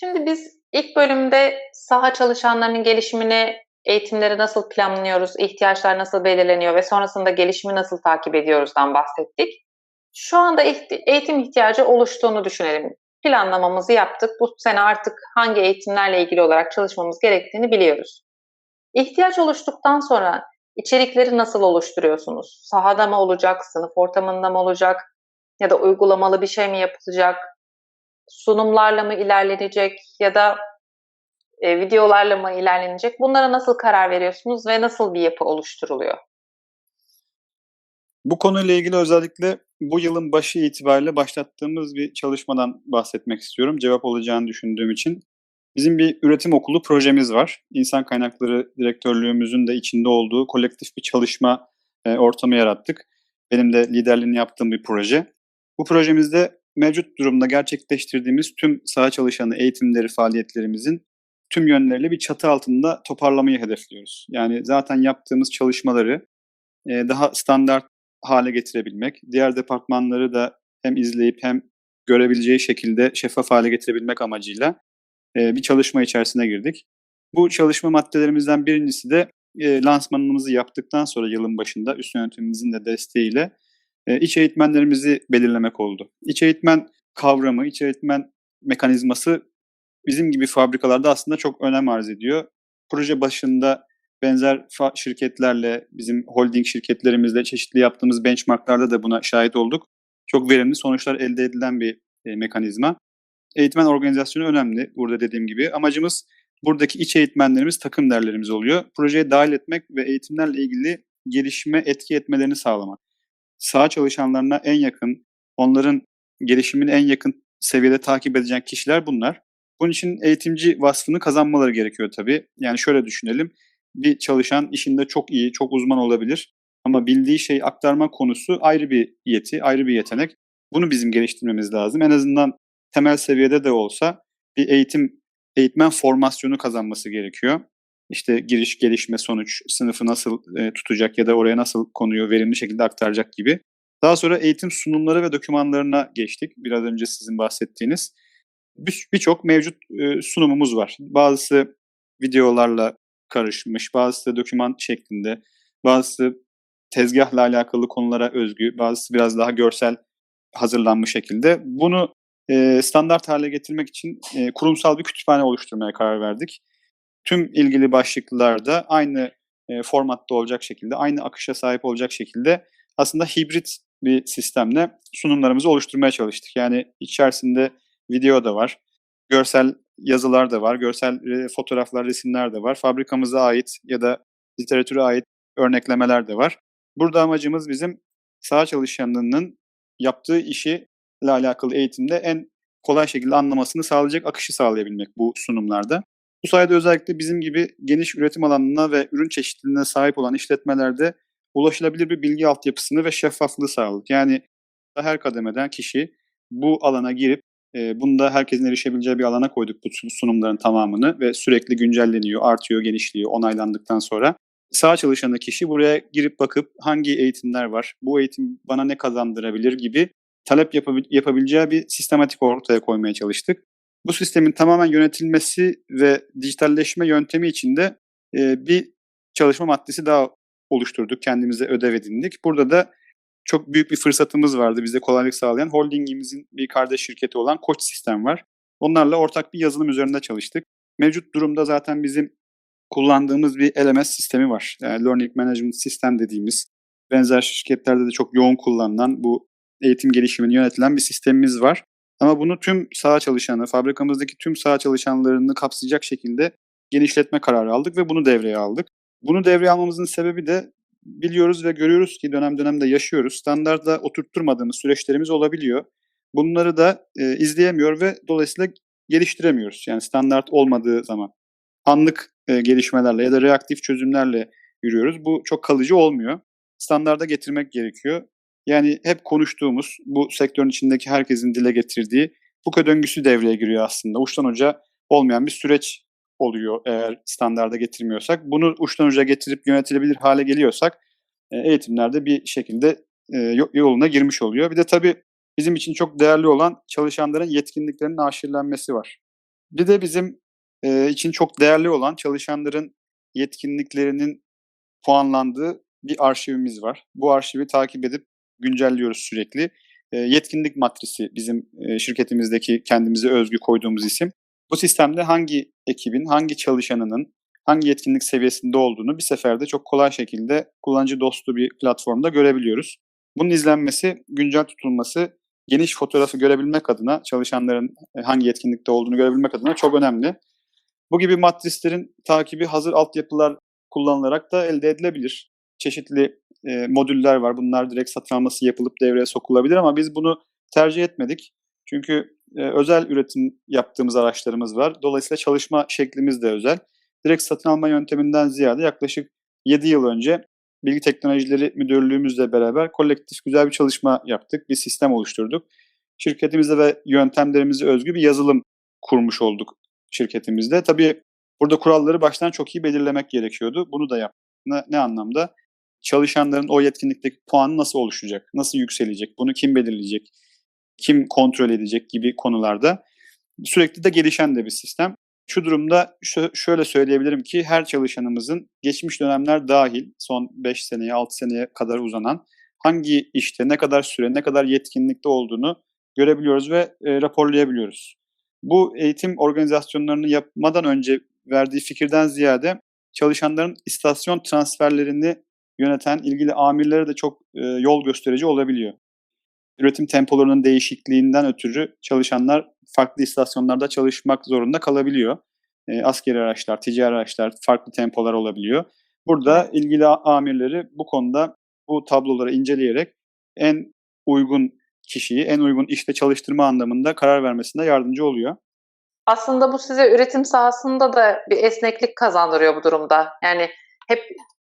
Şimdi biz ilk bölümde saha çalışanlarının gelişimini, eğitimleri nasıl planlıyoruz, ihtiyaçlar nasıl belirleniyor ve sonrasında gelişimi nasıl takip ediyoruzdan bahsettik. Şu anda eğitim ihtiyacı oluştuğunu düşünelim. Planlamamızı yaptık. Bu sene artık hangi eğitimlerle ilgili olarak çalışmamız gerektiğini biliyoruz. İhtiyaç oluştuktan sonra içerikleri nasıl oluşturuyorsunuz? Sahada mı olacak, sınıf ortamında mı olacak ya da uygulamalı bir şey mi yapılacak? Sunumlarla mı ilerlenecek ya da e, videolarla mı ilerlenecek? Bunlara nasıl karar veriyorsunuz ve nasıl bir yapı oluşturuluyor? Bu konuyla ilgili özellikle bu yılın başı itibariyle başlattığımız bir çalışmadan bahsetmek istiyorum. Cevap olacağını düşündüğüm için. Bizim bir üretim okulu projemiz var. İnsan kaynakları direktörlüğümüzün de içinde olduğu kolektif bir çalışma e, ortamı yarattık. Benim de liderliğini yaptığım bir proje. Bu projemizde mevcut durumda gerçekleştirdiğimiz tüm saha çalışanı eğitimleri, faaliyetlerimizin tüm yönleriyle bir çatı altında toparlamayı hedefliyoruz. Yani zaten yaptığımız çalışmaları e, daha standart hale getirebilmek, diğer departmanları da hem izleyip hem görebileceği şekilde şeffaf hale getirebilmek amacıyla e, bir çalışma içerisine girdik. Bu çalışma maddelerimizden birincisi de e, lansmanımızı yaptıktan sonra yılın başında üst yönetimimizin de desteğiyle e, iç eğitmenlerimizi belirlemek oldu. İç eğitmen kavramı, iç eğitmen mekanizması bizim gibi fabrikalarda aslında çok önem arz ediyor. Proje başında benzer şirketlerle, bizim holding şirketlerimizle çeşitli yaptığımız benchmarklarda da buna şahit olduk. Çok verimli sonuçlar elde edilen bir e, mekanizma. Eğitmen organizasyonu önemli burada dediğim gibi. Amacımız buradaki iç eğitmenlerimiz takım derlerimiz oluyor. Projeye dahil etmek ve eğitimlerle ilgili gelişime etki etmelerini sağlamak. Sağ çalışanlarına en yakın, onların gelişimini en yakın seviyede takip edecek kişiler bunlar. Bunun için eğitimci vasfını kazanmaları gerekiyor tabii. Yani şöyle düşünelim. Bir çalışan işinde çok iyi, çok uzman olabilir. Ama bildiği şeyi aktarma konusu ayrı bir yeti, ayrı bir yetenek. Bunu bizim geliştirmemiz lazım. En azından temel seviyede de olsa bir eğitim eğitmen formasyonu kazanması gerekiyor. İşte giriş, gelişme, sonuç, sınıfı nasıl e, tutacak ya da oraya nasıl konuyu verimli şekilde aktaracak gibi. Daha sonra eğitim sunumları ve dokümanlarına geçtik. Biraz önce sizin bahsettiğiniz. Birçok bir mevcut e, sunumumuz var. Bazısı videolarla karışmış, bazısı doküman şeklinde, bazısı tezgahla alakalı konulara özgü, bazısı biraz daha görsel hazırlanmış şekilde. Bunu e, standart hale getirmek için e, kurumsal bir kütüphane oluşturmaya karar verdik. Tüm ilgili başlıklarda aynı e, formatta olacak şekilde, aynı akışa sahip olacak şekilde aslında hibrit bir sistemle sunumlarımızı oluşturmaya çalıştık. Yani içerisinde video da var, görsel yazılar da var, görsel e, fotoğraflar, resimler de var, fabrikamıza ait ya da literatüre ait örneklemeler de var. Burada amacımız bizim saha çalışanlarının yaptığı işi ile alakalı eğitimde en kolay şekilde anlamasını sağlayacak akışı sağlayabilmek bu sunumlarda. Bu sayede özellikle bizim gibi geniş üretim alanına ve ürün çeşitliliğine sahip olan işletmelerde ulaşılabilir bir bilgi altyapısını ve şeffaflığı sağladık. Yani her kademeden kişi bu alana girip e, bunda herkesin erişebileceği bir alana koyduk bu sunumların tamamını ve sürekli güncelleniyor, artıyor, genişliyor onaylandıktan sonra. Sağ çalışan kişi buraya girip bakıp hangi eğitimler var, bu eğitim bana ne kazandırabilir gibi talep yapabil- yapabileceği bir sistematik ortaya koymaya çalıştık. Bu sistemin tamamen yönetilmesi ve dijitalleşme yöntemi içinde e, bir çalışma maddesi daha oluşturduk, kendimize ödev edindik. Burada da çok büyük bir fırsatımız vardı bize kolaylık sağlayan. Holdingimizin bir kardeş şirketi olan Koç Sistem var. Onlarla ortak bir yazılım üzerinde çalıştık. Mevcut durumda zaten bizim kullandığımız bir LMS sistemi var. Yani Learning Management System dediğimiz benzer şirketlerde de çok yoğun kullanılan bu eğitim gelişimini yönetilen bir sistemimiz var. Ama bunu tüm saha çalışanı, fabrikamızdaki tüm saha çalışanlarını kapsayacak şekilde genişletme kararı aldık ve bunu devreye aldık. Bunu devreye almamızın sebebi de biliyoruz ve görüyoruz ki dönem dönemde yaşıyoruz. Standarda oturtturmadığımız süreçlerimiz olabiliyor. Bunları da e, izleyemiyor ve dolayısıyla geliştiremiyoruz. Yani standart olmadığı zaman anlık e, gelişmelerle ya da reaktif çözümlerle yürüyoruz. Bu çok kalıcı olmuyor. Standarda getirmek gerekiyor. Yani hep konuştuğumuz, bu sektörün içindeki herkesin dile getirdiği bu döngüsü devreye giriyor aslında. Uçtan uca olmayan bir süreç oluyor eğer standarda getirmiyorsak. Bunu uçtan uca getirip yönetilebilir hale geliyorsak e, eğitimlerde bir şekilde e, yoluna girmiş oluyor. Bir de tabii bizim için çok değerli olan çalışanların yetkinliklerinin aşırılanması var. Bir de bizim e, için çok değerli olan çalışanların yetkinliklerinin puanlandığı bir arşivimiz var. Bu arşivi takip edip güncelliyoruz sürekli. E, yetkinlik matrisi bizim e, şirketimizdeki kendimize özgü koyduğumuz isim. Bu sistemde hangi ekibin, hangi çalışanının hangi yetkinlik seviyesinde olduğunu bir seferde çok kolay şekilde kullanıcı dostu bir platformda görebiliyoruz. Bunun izlenmesi, güncel tutulması geniş fotoğrafı görebilmek adına, çalışanların e, hangi yetkinlikte olduğunu görebilmek adına çok önemli. Bu gibi matrislerin takibi hazır altyapılar kullanılarak da elde edilebilir. Çeşitli e, modüller var. Bunlar direkt satın alması yapılıp devreye sokulabilir ama biz bunu tercih etmedik. Çünkü e, özel üretim yaptığımız araçlarımız var. Dolayısıyla çalışma şeklimiz de özel. Direkt satın alma yönteminden ziyade yaklaşık 7 yıl önce Bilgi Teknolojileri Müdürlüğümüzle beraber kolektif güzel bir çalışma yaptık. Bir sistem oluşturduk. Şirketimizde ve yöntemlerimize özgü bir yazılım kurmuş olduk şirketimizde. Tabii burada kuralları baştan çok iyi belirlemek gerekiyordu. Bunu da yaptık. Ne, ne anlamda? Çalışanların o yetkinlikteki puanı nasıl oluşacak? Nasıl yükselecek? Bunu kim belirleyecek? Kim kontrol edecek gibi konularda. Sürekli de gelişen de bir sistem. Şu durumda şöyle söyleyebilirim ki her çalışanımızın geçmiş dönemler dahil son 5 seneye 6 seneye kadar uzanan hangi işte ne kadar süre ne kadar yetkinlikte olduğunu görebiliyoruz ve e, raporlayabiliyoruz. Bu eğitim organizasyonlarını yapmadan önce verdiği fikirden ziyade çalışanların istasyon transferlerini yöneten ilgili amirlere de çok e, yol gösterici olabiliyor. Üretim tempolarının değişikliğinden ötürü çalışanlar farklı istasyonlarda çalışmak zorunda kalabiliyor. E, askeri araçlar, ticari araçlar farklı tempolar olabiliyor. Burada ilgili amirleri bu konuda bu tabloları inceleyerek en uygun kişiyi en uygun işte çalıştırma anlamında karar vermesinde yardımcı oluyor. Aslında bu size üretim sahasında da bir esneklik kazandırıyor bu durumda. Yani hep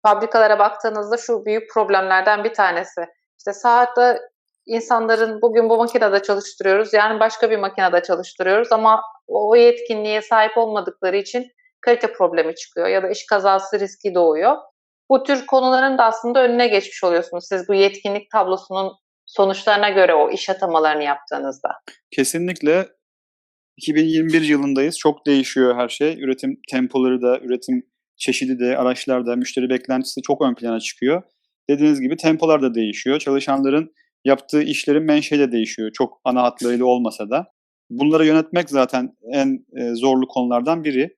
fabrikalara baktığınızda şu büyük problemlerden bir tanesi. İşte saatte insanların bugün bu makinede çalıştırıyoruz, yani başka bir makinede çalıştırıyoruz ama o yetkinliğe sahip olmadıkları için kalite problemi çıkıyor ya da iş kazası riski doğuyor. Bu tür konuların da aslında önüne geçmiş oluyorsunuz. Siz bu yetkinlik tablosunun sonuçlarına göre o iş atamalarını yaptığınızda. Kesinlikle 2021 yılındayız. Çok değişiyor her şey. Üretim tempoları da, üretim çeşidi de, araçlar da, müşteri beklentisi çok ön plana çıkıyor. Dediğiniz gibi tempolar da değişiyor. Çalışanların yaptığı işlerin menşei de değişiyor. Çok ana hatlarıyla olmasa da. Bunları yönetmek zaten en e, zorlu konulardan biri.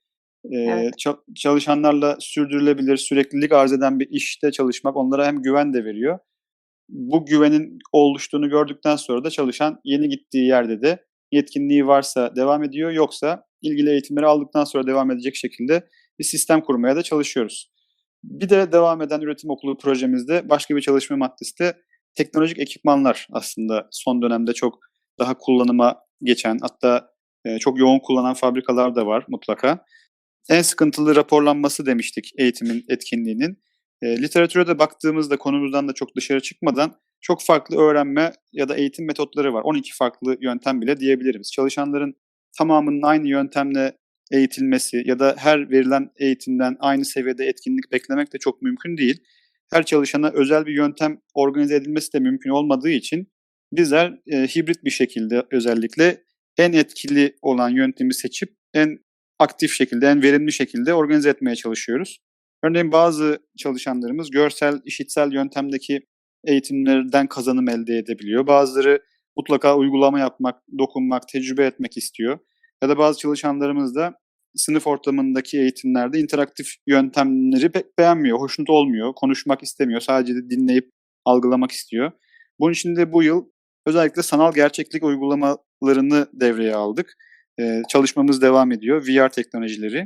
E, evet. Çalışanlarla sürdürülebilir, süreklilik arz eden bir işte çalışmak onlara hem güven de veriyor. Bu güvenin oluştuğunu gördükten sonra da çalışan yeni gittiği yerde de yetkinliği varsa devam ediyor yoksa ilgili eğitimleri aldıktan sonra devam edecek şekilde bir sistem kurmaya da çalışıyoruz. Bir de devam eden üretim okulu projemizde başka bir çalışma maddesi de teknolojik ekipmanlar aslında son dönemde çok daha kullanıma geçen hatta e, çok yoğun kullanan fabrikalar da var mutlaka. En sıkıntılı raporlanması demiştik eğitimin etkinliğinin. E, literatüre de baktığımızda konumuzdan da çok dışarı çıkmadan çok farklı öğrenme ya da eğitim metotları var. 12 farklı yöntem bile diyebiliriz. Çalışanların tamamının aynı yöntemle eğitilmesi ya da her verilen eğitimden aynı seviyede etkinlik beklemek de çok mümkün değil. Her çalışana özel bir yöntem organize edilmesi de mümkün olmadığı için bizler e, hibrit bir şekilde özellikle en etkili olan yöntemi seçip en aktif şekilde, en verimli şekilde organize etmeye çalışıyoruz. Örneğin bazı çalışanlarımız görsel, işitsel yöntemdeki eğitimlerden kazanım elde edebiliyor. Bazıları mutlaka uygulama yapmak, dokunmak, tecrübe etmek istiyor. Ya da bazı çalışanlarımız da sınıf ortamındaki eğitimlerde interaktif yöntemleri pek beğenmiyor, hoşnut olmuyor, konuşmak istemiyor, sadece de dinleyip algılamak istiyor. Bunun için de bu yıl özellikle sanal gerçeklik uygulamalarını devreye aldık. Ee, çalışmamız devam ediyor, VR teknolojileri.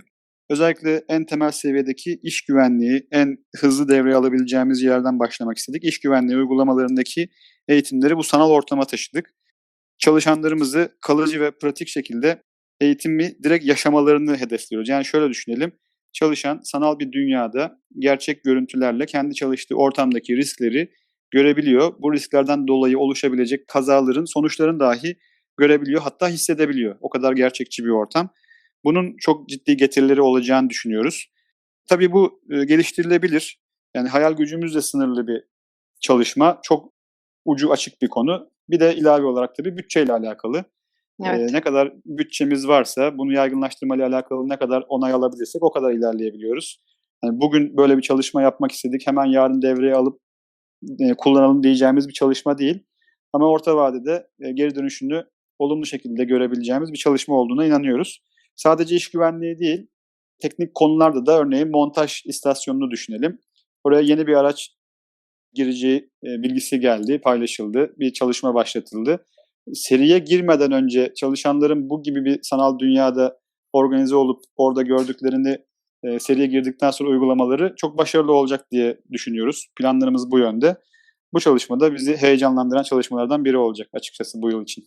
Özellikle en temel seviyedeki iş güvenliği, en hızlı devreye alabileceğimiz yerden başlamak istedik. İş güvenliği uygulamalarındaki eğitimleri bu sanal ortama taşıdık. Çalışanlarımızı kalıcı ve pratik şekilde eğitimi direkt yaşamalarını hedefliyoruz. Yani şöyle düşünelim. Çalışan sanal bir dünyada gerçek görüntülerle kendi çalıştığı ortamdaki riskleri görebiliyor. Bu risklerden dolayı oluşabilecek kazaların sonuçlarını dahi görebiliyor hatta hissedebiliyor. O kadar gerçekçi bir ortam. Bunun çok ciddi getirileri olacağını düşünüyoruz. Tabii bu e, geliştirilebilir. Yani hayal gücümüzle sınırlı bir çalışma. Çok ucu açık bir konu. Bir de ilave olarak tabii bütçeyle alakalı. Evet. E, ne kadar bütçemiz varsa bunu yaygınlaştırma ile alakalı ne kadar onay alabilirsek o kadar ilerleyebiliyoruz. Yani bugün böyle bir çalışma yapmak istedik. Hemen yarın devreye alıp e, kullanalım diyeceğimiz bir çalışma değil. Ama orta vadede e, geri dönüşünü olumlu şekilde görebileceğimiz bir çalışma olduğuna inanıyoruz. Sadece iş güvenliği değil, teknik konularda da örneğin montaj istasyonunu düşünelim. Oraya yeni bir araç gireceği e, bilgisi geldi, paylaşıldı, bir çalışma başlatıldı. Seriye girmeden önce çalışanların bu gibi bir sanal dünyada organize olup orada gördüklerini e, seriye girdikten sonra uygulamaları çok başarılı olacak diye düşünüyoruz. Planlarımız bu yönde. Bu çalışmada bizi heyecanlandıran çalışmalardan biri olacak açıkçası bu yıl için.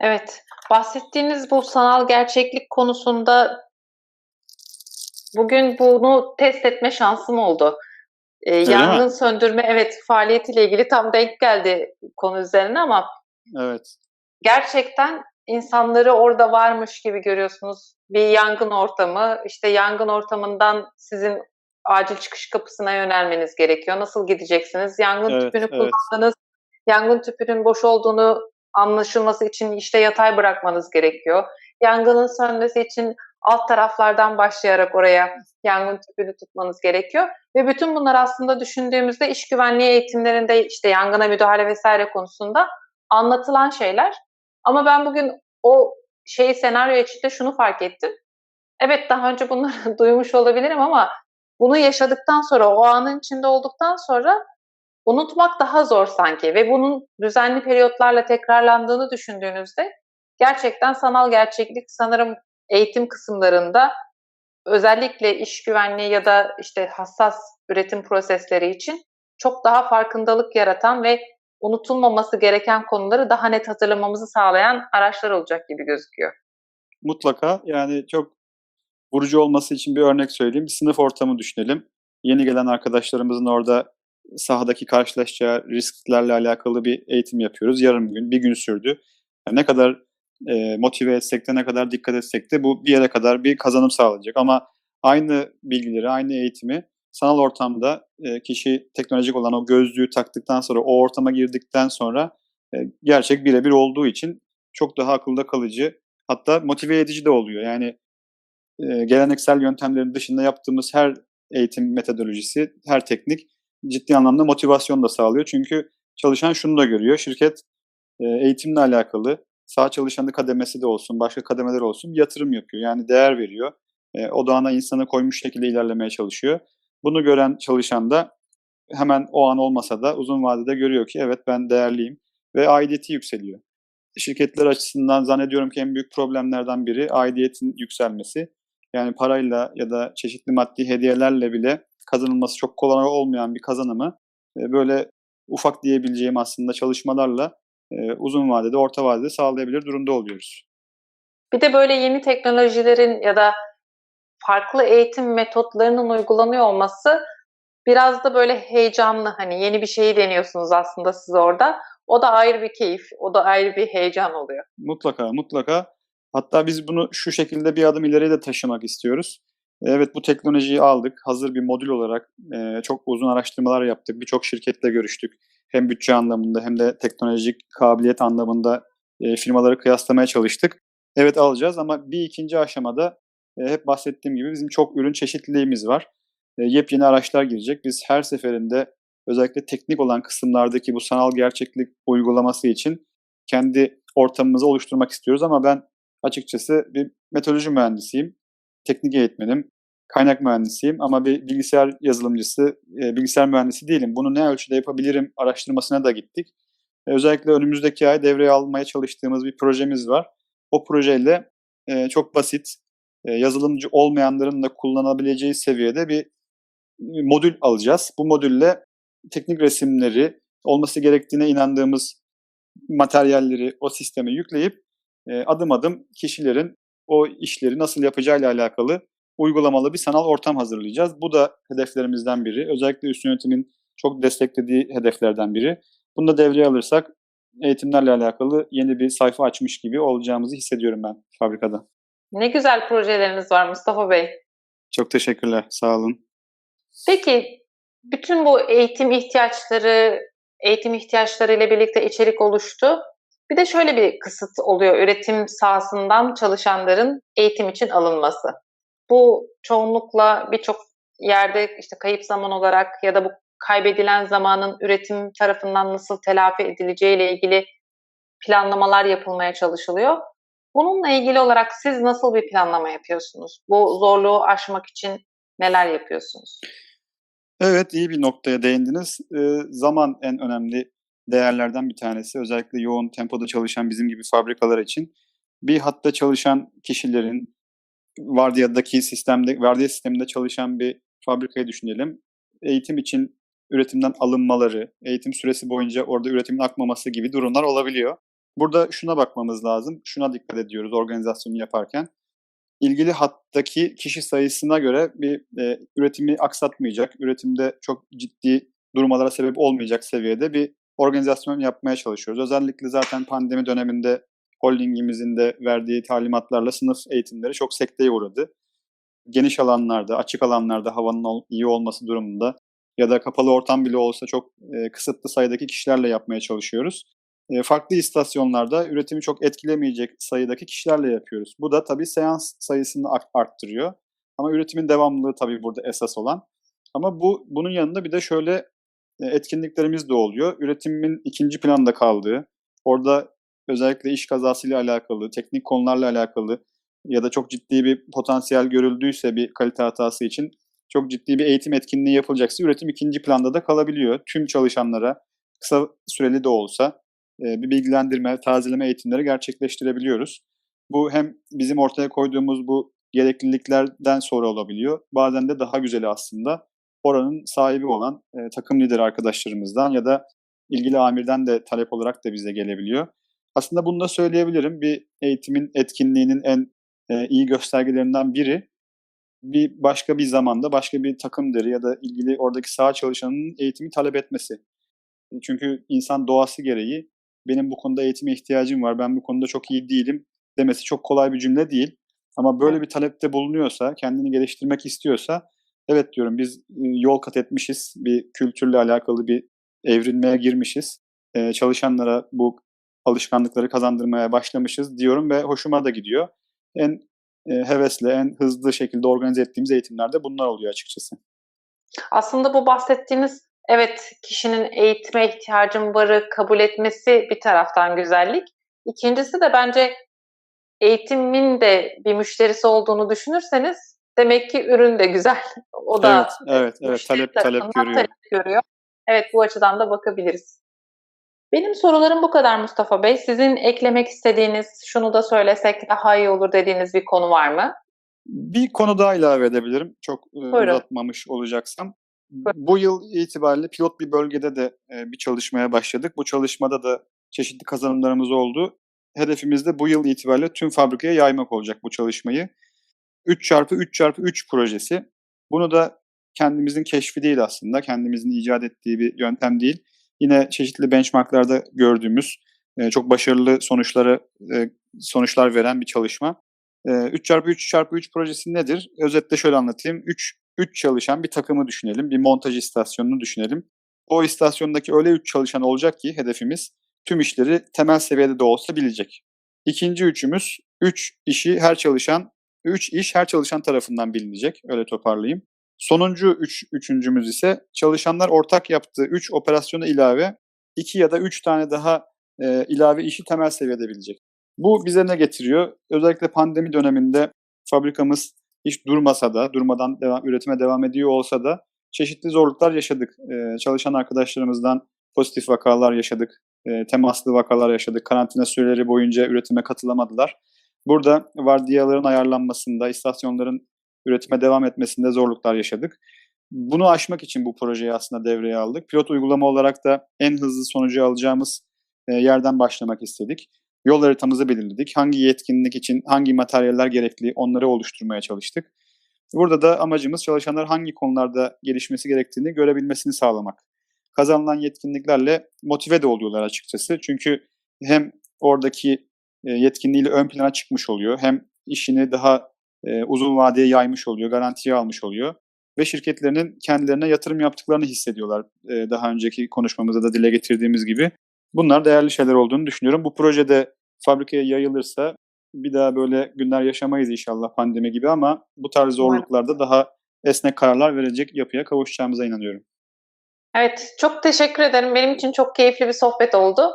Evet, bahsettiğiniz bu sanal gerçeklik konusunda bugün bunu test etme şansım oldu. Ee, yangın mi? söndürme evet faaliyetiyle ilgili tam denk geldi konu üzerine ama evet. gerçekten insanları orada varmış gibi görüyorsunuz. Bir yangın ortamı, işte yangın ortamından sizin acil çıkış kapısına yönelmeniz gerekiyor. Nasıl gideceksiniz? Yangın evet, tüpünü evet. kullandınız. Yangın tüpünün boş olduğunu anlaşılması için işte yatay bırakmanız gerekiyor. Yangının sönmesi için alt taraflardan başlayarak oraya yangın tüpünü tutmanız gerekiyor. Ve bütün bunlar aslında düşündüğümüzde iş güvenliği eğitimlerinde işte yangına müdahale vesaire konusunda anlatılan şeyler. Ama ben bugün o şey senaryo içinde şunu fark ettim. Evet daha önce bunları duymuş olabilirim ama bunu yaşadıktan sonra, o anın içinde olduktan sonra unutmak daha zor sanki ve bunun düzenli periyotlarla tekrarlandığını düşündüğünüzde gerçekten sanal gerçeklik sanırım eğitim kısımlarında özellikle iş güvenliği ya da işte hassas üretim prosesleri için çok daha farkındalık yaratan ve unutulmaması gereken konuları daha net hatırlamamızı sağlayan araçlar olacak gibi gözüküyor. Mutlaka yani çok vurucu olması için bir örnek söyleyeyim. Bir sınıf ortamı düşünelim. Yeni gelen arkadaşlarımızın orada sahadaki karşılaşacağı risklerle alakalı bir eğitim yapıyoruz. Yarım gün, bir gün sürdü. Yani ne kadar e, motive etsek de ne kadar dikkat etsek de bu bir yere kadar bir kazanım sağlayacak. Ama aynı bilgileri, aynı eğitimi sanal ortamda e, kişi teknolojik olan o gözlüğü taktıktan sonra, o ortama girdikten sonra e, gerçek birebir olduğu için çok daha akılda kalıcı hatta motive edici de oluyor. Yani e, geleneksel yöntemlerin dışında yaptığımız her eğitim metodolojisi, her teknik ciddi anlamda motivasyon da sağlıyor. Çünkü çalışan şunu da görüyor. Şirket e, eğitimle alakalı sağ çalışanı kademesi de olsun, başka kademeler olsun yatırım yapıyor. Yani değer veriyor. E, odağına insanı koymuş şekilde ilerlemeye çalışıyor. Bunu gören çalışan da hemen o an olmasa da uzun vadede görüyor ki evet ben değerliyim ve aidiyeti yükseliyor. Şirketler açısından zannediyorum ki en büyük problemlerden biri aidiyetin yükselmesi. Yani parayla ya da çeşitli maddi hediyelerle bile kazanılması çok kolay olmayan bir kazanımı e, böyle ufak diyebileceğim aslında çalışmalarla e, uzun vadede, orta vadede sağlayabilir durumda oluyoruz. Bir de böyle yeni teknolojilerin ya da farklı eğitim metotlarının uygulanıyor olması biraz da böyle heyecanlı. Hani yeni bir şeyi deniyorsunuz aslında siz orada. O da ayrı bir keyif, o da ayrı bir heyecan oluyor. Mutlaka, mutlaka. Hatta biz bunu şu şekilde bir adım ileriye de taşımak istiyoruz. Evet bu teknolojiyi aldık. Hazır bir modül olarak e, çok uzun araştırmalar yaptık. Birçok şirketle görüştük. Hem bütçe anlamında hem de teknolojik kabiliyet anlamında e, firmaları kıyaslamaya çalıştık. Evet alacağız ama bir ikinci aşamada e, hep bahsettiğim gibi bizim çok ürün çeşitliliğimiz var. E, yepyeni araçlar girecek. Biz her seferinde özellikle teknik olan kısımlardaki bu sanal gerçeklik uygulaması için kendi ortamımızı oluşturmak istiyoruz ama ben açıkçası bir metodoloji mühendisiyim. Teknik eğitmenim, kaynak mühendisiyim ama bir bilgisayar yazılımcısı, e, bilgisayar mühendisi değilim. Bunu ne ölçüde yapabilirim araştırmasına da gittik. Özellikle önümüzdeki ay devreye almaya çalıştığımız bir projemiz var. O projeyle çok basit, e, yazılımcı olmayanların da kullanabileceği seviyede bir modül alacağız. Bu modülle teknik resimleri, olması gerektiğine inandığımız materyalleri o sisteme yükleyip e, adım adım kişilerin o işleri nasıl yapacağıyla alakalı uygulamalı bir sanal ortam hazırlayacağız. Bu da hedeflerimizden biri. Özellikle üst yönetimin çok desteklediği hedeflerden biri. Bunu da devreye alırsak eğitimlerle alakalı yeni bir sayfa açmış gibi olacağımızı hissediyorum ben fabrikada. Ne güzel projeleriniz var Mustafa Bey. Çok teşekkürler, sağ olun. Peki, bütün bu eğitim ihtiyaçları, eğitim ihtiyaçları ile birlikte içerik oluştu. Bir de şöyle bir kısıt oluyor üretim sahasından çalışanların eğitim için alınması. Bu çoğunlukla birçok yerde işte kayıp zaman olarak ya da bu kaybedilen zamanın üretim tarafından nasıl telafi edileceği ile ilgili planlamalar yapılmaya çalışılıyor. Bununla ilgili olarak siz nasıl bir planlama yapıyorsunuz? Bu zorluğu aşmak için neler yapıyorsunuz? Evet, iyi bir noktaya değindiniz. Eee, zaman en önemli değerlerden bir tanesi. Özellikle yoğun tempoda çalışan bizim gibi fabrikalar için. Bir hatta çalışan kişilerin vardiyadaki sistemde, vardiya sisteminde çalışan bir fabrikayı düşünelim. Eğitim için üretimden alınmaları, eğitim süresi boyunca orada üretimin akmaması gibi durumlar olabiliyor. Burada şuna bakmamız lazım, şuna dikkat ediyoruz organizasyonu yaparken. İlgili hattaki kişi sayısına göre bir e, üretimi aksatmayacak, üretimde çok ciddi durmalara sebep olmayacak seviyede bir organizasyon yapmaya çalışıyoruz. Özellikle zaten pandemi döneminde holdingimizin de verdiği talimatlarla sınıf eğitimleri çok sekteye uğradı. Geniş alanlarda, açık alanlarda havanın iyi olması durumunda ya da kapalı ortam bile olsa çok e, kısıtlı sayıdaki kişilerle yapmaya çalışıyoruz. E, farklı istasyonlarda üretimi çok etkilemeyecek sayıdaki kişilerle yapıyoruz. Bu da tabii seans sayısını arttırıyor. Ama üretimin devamlılığı tabii burada esas olan. Ama bu bunun yanında bir de şöyle e, etkinliklerimiz de oluyor. Üretimin ikinci planda kaldığı, orada özellikle iş kazasıyla alakalı, teknik konularla alakalı ya da çok ciddi bir potansiyel görüldüyse bir kalite hatası için çok ciddi bir eğitim etkinliği yapılacaksa üretim ikinci planda da kalabiliyor. Tüm çalışanlara kısa süreli de olsa bir bilgilendirme, tazeleme eğitimleri gerçekleştirebiliyoruz. Bu hem bizim ortaya koyduğumuz bu gerekliliklerden sonra olabiliyor. Bazen de daha güzeli aslında oranın sahibi olan e, takım lideri arkadaşlarımızdan ya da ilgili amirden de talep olarak da bize gelebiliyor. Aslında bunu da söyleyebilirim. Bir eğitimin etkinliğinin en e, iyi göstergelerinden biri bir başka bir zamanda başka bir takım lideri ya da ilgili oradaki saha çalışanının eğitimi talep etmesi. Çünkü insan doğası gereği benim bu konuda eğitime ihtiyacım var, ben bu konuda çok iyi değilim demesi çok kolay bir cümle değil. Ama böyle bir talepte bulunuyorsa, kendini geliştirmek istiyorsa evet diyorum biz yol kat etmişiz, bir kültürle alakalı bir evrilmeye girmişiz. Ee, çalışanlara bu alışkanlıkları kazandırmaya başlamışız diyorum ve hoşuma da gidiyor. En e, hevesle, en hızlı şekilde organize ettiğimiz eğitimlerde bunlar oluyor açıkçası. Aslında bu bahsettiğiniz evet kişinin eğitime ihtiyacım varı kabul etmesi bir taraftan güzellik. İkincisi de bence eğitimin de bir müşterisi olduğunu düşünürseniz demek ki ürün de güzel. O da evet, evet, evet talep talep görüyor. talep görüyor. Evet bu açıdan da bakabiliriz. Benim sorularım bu kadar Mustafa Bey. Sizin eklemek istediğiniz, şunu da söylesek daha iyi olur dediğiniz bir konu var mı? Bir konu daha ilave edebilirim. Çok e, uzatmamış olacaksam. Bu yıl itibariyle pilot bir bölgede de e, bir çalışmaya başladık. Bu çalışmada da çeşitli kazanımlarımız oldu. Hedefimiz de bu yıl itibariyle tüm fabrikaya yaymak olacak bu çalışmayı. 3 çarpı 3 çarpı 3 projesi. Bunu da kendimizin keşfi değil aslında. Kendimizin icat ettiği bir yöntem değil. Yine çeşitli benchmarklarda gördüğümüz e, çok başarılı sonuçları e, sonuçlar veren bir çalışma. E, 3 çarpı 3 çarpı 3 projesi nedir? Özetle şöyle anlatayım. 3 3 çalışan bir takımı düşünelim. Bir montaj istasyonunu düşünelim. O istasyondaki öyle 3 çalışan olacak ki hedefimiz tüm işleri temel seviyede de olsa bilecek. İkinci üçümüz 3 işi her çalışan 3 iş her çalışan tarafından bilinecek. Öyle toparlayayım. Sonuncu üç, üçüncümüz ise çalışanlar ortak yaptığı 3 operasyona ilave 2 ya da 3 tane daha e, ilave işi temel seviyede bilecek. Bu bize ne getiriyor? Özellikle pandemi döneminde fabrikamız hiç durmasa da, durmadan devam, üretime devam ediyor olsa da çeşitli zorluklar yaşadık. Ee, çalışan arkadaşlarımızdan pozitif vakalar yaşadık, e, temaslı vakalar yaşadık. Karantina süreleri boyunca üretime katılamadılar. Burada vardiyaların ayarlanmasında, istasyonların üretime devam etmesinde zorluklar yaşadık. Bunu aşmak için bu projeyi aslında devreye aldık. Pilot uygulama olarak da en hızlı sonucu alacağımız e, yerden başlamak istedik. Yol haritamızı belirledik. Hangi yetkinlik için hangi materyaller gerekli onları oluşturmaya çalıştık. Burada da amacımız çalışanlar hangi konularda gelişmesi gerektiğini görebilmesini sağlamak. Kazanılan yetkinliklerle motive de oluyorlar açıkçası. Çünkü hem oradaki e, yetkinliğiyle ön plana çıkmış oluyor, hem işini daha e, uzun vadeye yaymış oluyor, garantiye almış oluyor ve şirketlerinin kendilerine yatırım yaptıklarını hissediyorlar. E, daha önceki konuşmamızda da dile getirdiğimiz gibi Bunlar değerli şeyler olduğunu düşünüyorum. Bu projede fabrikaya yayılırsa bir daha böyle günler yaşamayız inşallah pandemi gibi ama bu tarz zorluklarda daha esnek kararlar verecek yapıya kavuşacağımıza inanıyorum. Evet, çok teşekkür ederim. Benim için çok keyifli bir sohbet oldu.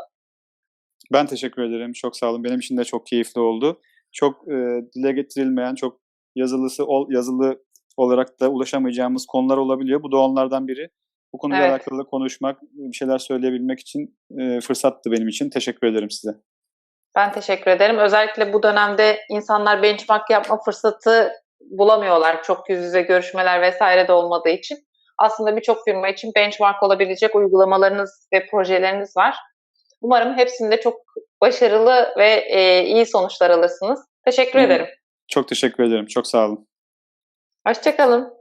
Ben teşekkür ederim. Çok sağ olun. Benim için de çok keyifli oldu. Çok e, dile getirilmeyen, çok yazılısı ol, yazılı olarak da ulaşamayacağımız konular olabiliyor. Bu da onlardan biri. Bu konuyla Evet. alakalı konuşmak, bir şeyler söyleyebilmek için e, fırsattı benim için. Teşekkür ederim size. Ben teşekkür ederim. Özellikle bu dönemde insanlar benchmark yapma fırsatı bulamıyorlar. Çok yüz yüze görüşmeler vesaire de olmadığı için. Aslında birçok firma için benchmark olabilecek uygulamalarınız ve projeleriniz var. Umarım hepsinde çok başarılı ve e, iyi sonuçlar alırsınız. Teşekkür Hı. ederim. Çok teşekkür ederim. Çok sağ olun. Hoşçakalın.